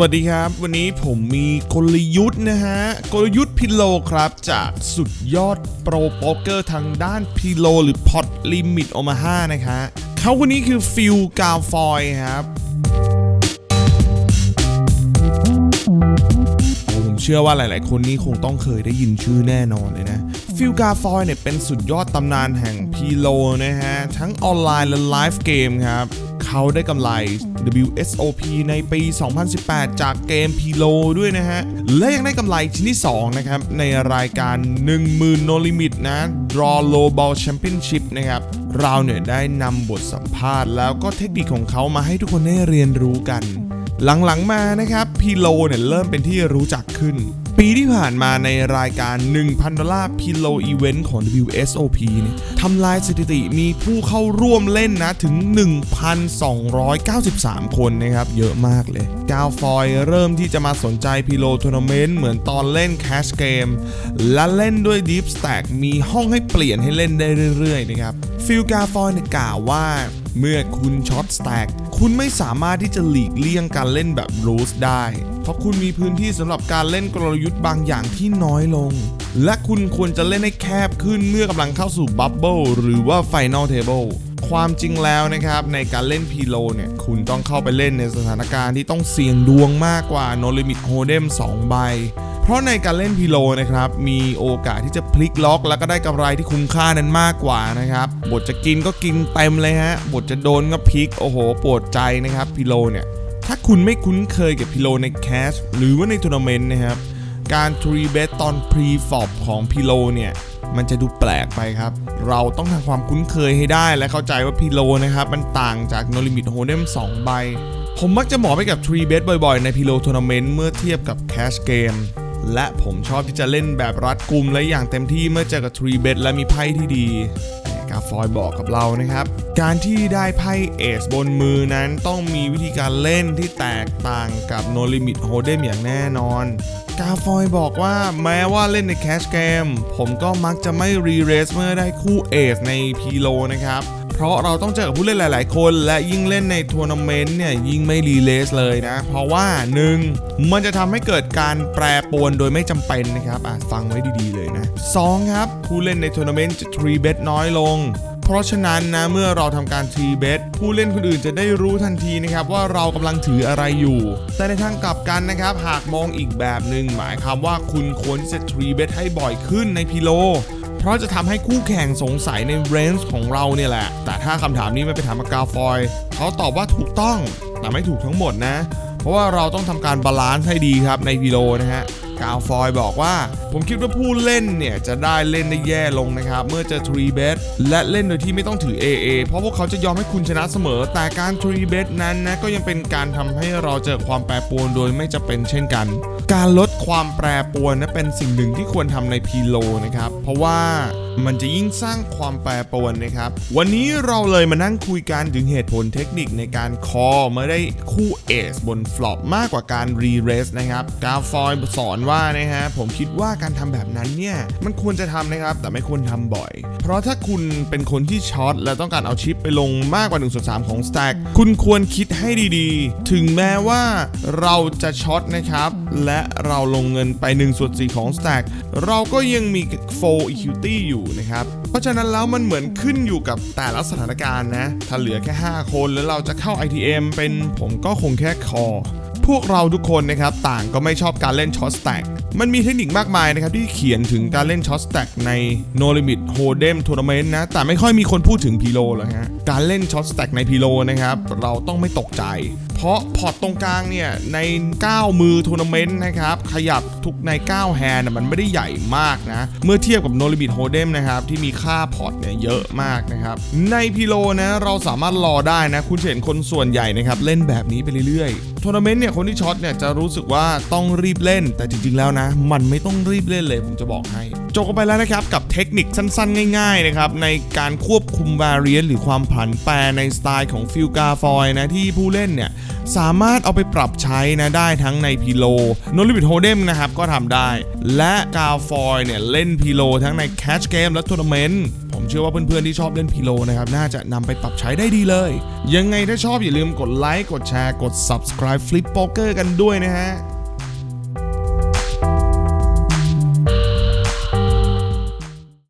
สวัสดีครับ วันนี้ผมมีกลยุทธ์นะฮะ กลยุทธ์พิโลครับ จากสุดยอดโปรโป๊กเกอร์ทางด้านพิโลหรือพอตลิมิตโอมาห้านะคะเขาคนนี้คือฟิลกาฟอยครับผมเชื่อว่าหลาย ๆ คนนี้คงต้องเคยได้ยินชื่อแน่นอนเลยนะ ฟิลกาฟอยเนี่ยเป็นสุดยอดตำนานแห่งพีโลนะฮะ ทั้งออนไลน์และไลฟ์เกมครับ เขาได้กำไร WSOP ในปี 2018 จากเกมพีโลด้วยนะฮะ และยังได้กำไรชิ้นที่ 2 นะครับ ในรายการ 10,000 No Limit นะ Draw Low Ball Championship นะครับ เราเนี่ยได้นำบทสัมภาษณ์แล้วก็เทคนิคของเขามาให้ทุกคนได้เรียนรู้กัน หลังๆมานะครับพีโลเนี่ยเริ่มเป็นที่รู้จักขึ้น ปีที่ผ่านมาในรายการ 1,000 ดอลลาร์พีโลอีเวนต์ของ WSOP เนี่ยทำลายสถิติมีผู้เข้าร่วมเล่นนะ ถึง 1,293 คนนะครับ เยอะมากเลย กาวฟอยเริ่มที่จะมาสนใจพีโลทัวร์นาเมนต์เหมือนตอนเล่นแคชเกมและเล่นด้วย Deep Stack มีห้องให้เปลี่ยนให้เล่นได้เรื่อยๆนะครับฟิลกาฟอยเนี่ยกล่าวว่า เมื่อคุณช็อตสแต็กคุณไม่สามารถที่จะหลีกเลี่ยงการเล่นแบบรูสได้ เพราะคุณมีพื้นที่สำหรับการเล่นกลยุทธ์บางอย่างที่น้อยลง และคุณควรจะเล่นให้แคบขึ้นเมื่อกำลังเข้าสู่บับเบิลหรือว่าไฟน a ลเทเบิลความจริงแล้วนะครับ ในการเล่นพีโลเนี่ย คุณต้องเข้าไปเล่นในสถานการณ์ที่ต้องเสี่ยงดวงมากกว่า No Limit Hold'em 2ใบ เพราะในการเล่นพีโลนะครับมีโอกาสที่จะพลิกล็อกแล้วก็ได้กำไรที่คุ้มค่านั้นมากกว่านะครับบทจะกินก็กินเต็มเลยฮะบทจะโดนก็พลิกโอ้โหปวดใจนะครับพีโลเนี่ยถ้าคุณไม่คุ้นเคยกับพีโลในแคชหรือว่าในทัวร์นาเมนต์นะครับการทรีเบตตอนพรีฟอบของพีโลเนี่ยมันจะดูแปลกไปครับ เราต้องทำความคุ้นเคยให้ได้และเข้าใจว่าพีโลนะครับ มันต่างจาก No Limit Hold'em 2ใบ ผมมักจะหมอไปกับทรีเบตบ่อยๆ ในพีโลทัวร์นาเมนต์เมื่อเทียบกับแคชเกม และผมชอบที่จะเล่นแบบรัดกุมและอย่างเต็มที่เมื่อเจอกับทรีเบตและมีไพ่ที่ดีกาฟอยบอกกับเรานะครับ การที่ได้ไพ่เอสบนมือนั้นต้องมีวิธีการเล่นที่แตกต่างกับ No Limit Hold'em อย่างแน่นอน กาฟอยบอกว่าแม้ว่าเล่นในแคชเกมผมก็มักจะไม่รีเรสเมื่อได้คู่เอสในพีโลนะครับ เพราะเราต้องเจอกับผู้เล่นหลาย ๆ คน และยิ่งเล่นในทัวร์นาเมนต์เนี่ยยิ่งไม่รีเลสเลยนะ เพราะว่า 1. มันจะทำให้เกิดการแปรปรวนโดยไม่จำเป็นนะครับอะฟังไว้ดี ๆ เลยนะ 2. ครับ ผู้เล่นในทัวร์นาเมนต์จะทรีเบตน้อยลงเพราะฉะนั้นนะเมื่อเราทำการทรีเบตผู้เล่นคนอื่นจะได้รู้ทันทีนะครับว่าเรากำลังถืออะไรอยู่ แต่ในทางกลับกันนะครับ หากมองอีกแบบหนึ่งหมายความว่าคุณควรที่จะทรีเบตให้บ่อยขึ้นในพีโล เพราะจะทำให้คู่แข่งสงสัยในเรนจ์ของเราเนี่ยแหละ แต่ถ้าคำถามนี้ไม่ไปถามกับกาฟอยเขาตอบว่าถูกต้องแต่ไม่ถูกทั้งหมดนะ เพราะว่าเราต้องทำการบาลานซ์ให้ดีครับในพีโลนะฮะ กาวฟอยบอกว่า ผมคิดว่าผู้เล่นเนี่ย จะได้เล่นได้แย่ลงนะครับ เมื่อจะทรีเบสและเล่นโดยที่ไม่ต้องถือ AA เพราะพวกเขาจะยอมให้คุณชนะเสมอ แต่การทรีเบสนั้นนะก็ยังเป็นการทำให้เราเจอความแปรปรวนโดยไม่จะเป็นเช่นกัน การลดความแปรปรวนนะเป็นสิ่งหนึ่งที่ควรทำในพีโลนะครับเพราะว่า มันจะยิ่งสร้างความแปรปรวนนะครับ วันนี้เราเลยมานั่งคุยกันถึงเหตุผลเทคนิคในการคอเมื่อได้คู่เอสบนฟลอปมากกว่าการรีเรสนะครับ กาฟอยสอนว่านะฮะผมคิดว่าการทำแบบนั้นเนี่ยมันควรจะทำนะครับ แต่ไม่ควรทำบ่อย เพราะถ้าคุณเป็นคนที่ช็อตและต้องการเอาชิปไปลงมากกว่า1ส่วน3ของสแต็กคุณควรคิดให้ดีๆ ถึงแม้ว่าเราจะช็อตนะครับ และเราลงเงินไป1ส่วน4ของสแต็กเราก็ยังมี full equity อยู่นะครับ เพราะฉะนั้นแล้วมันเหมือนขึ้นอยู่กับแต่ละสถานการณ์นะ ถ้าเหลือแค่ 5 คนแล้วเราจะเข้า ITM เป็นผมก็คงแค่คอ พวกเราทุกคนนะครับต่างก็ไม่ชอบการเล่นช็อตแต็กมันมีเทคนิคมากมายนะครับ ที่เขียนถึงการเล่นช็อตสแต็กใน No Limit Hold'em Tournament นะ แต่ไม่ค่อยมีคนพูดถึงพีโลเลยฮะ การเล่นช็อตสแต็กในพีโลนะครับ เราต้องไม่ตกใจ เพราะพอร์ตตรงกลางเนี่ย ใน 9 มือทัวร์นาเมนต์นะครับ ขยับทุกใน 9 แฮนด์มันไม่ได้ใหญ่มากนะ เมื่อเทียบกับ No Limit Hold'em นะครับ ที่มีค่าพอร์ตเนี่ยเยอะมากนะครับ ในพีโลนะเราสามารถรอได้นะ คุณจะเห็นคนส่วนใหญ่นะครับเล่นแบบนี้ไปเรื่อยๆทัวร์นาเมนต์เนี่ยคนที่ช็อตเนี่ยจะรู้สึกว่าต้องรีบเล่นแต่จริงๆแล้วนะ มันไม่ต้องรีบเล่นเลยผมจะบอกให้ จบกันไปแล้วนะครับ กับเทคนิคสั้นๆ ง่ายๆนะครับในการควบคุม variant หรือความผันแปรในสไตล์ของฟิลกาฟอยนะที่ผู้เล่นเนี่ยสามารถเอาไปปรับใช้นะได้ทั้งในพีโลโนลิบิทโฮเดมนะครับก็ทำได้ และกาฟอยเนี่ยเล่นพีโลทั้งในแคชเกมและทัวร์นาเมนต์ผมเชื่อว่าเพื่อนๆที่ชอบเล่นพิโลนะครับน่าจะนำไปปรับใช้ได้ดีเลย ยังไงถ้าชอบอย่าลืมกดไลค์กดแชร์กด subscribe Flip Poker กันด้วยนะฮะ